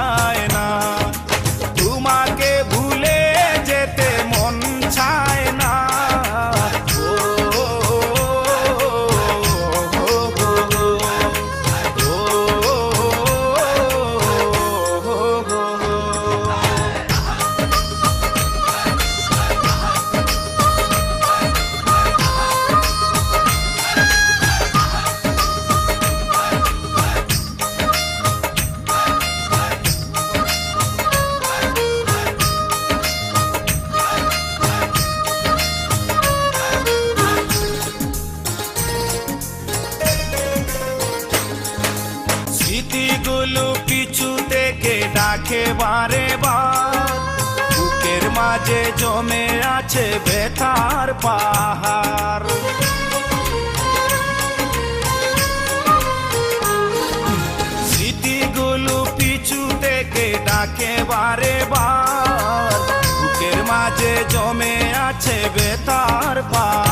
যায় স্মৃতিগুলো পিছু থেকে ডাকে বারে বার। বুকের মাঝে জমে আছে ব্যথার পাহাড়। স্মৃতিগুলো পিছু থেকে ডাকে বারে বার। বুকের মাঝে জমে আছে বেতার পাহাড়।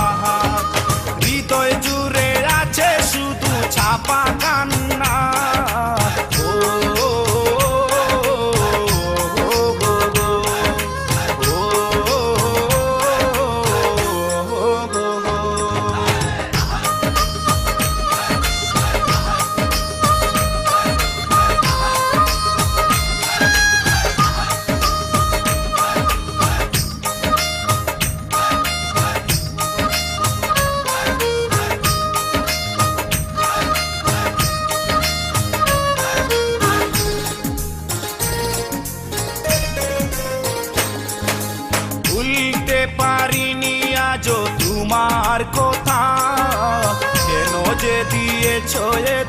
যে দিয়েছ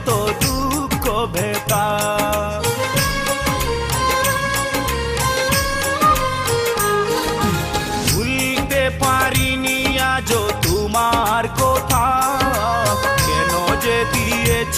তো দুঃখ ভেতা। ভুলতে পারিনি আজ তোমার কথা। কেন যে দিয়েছ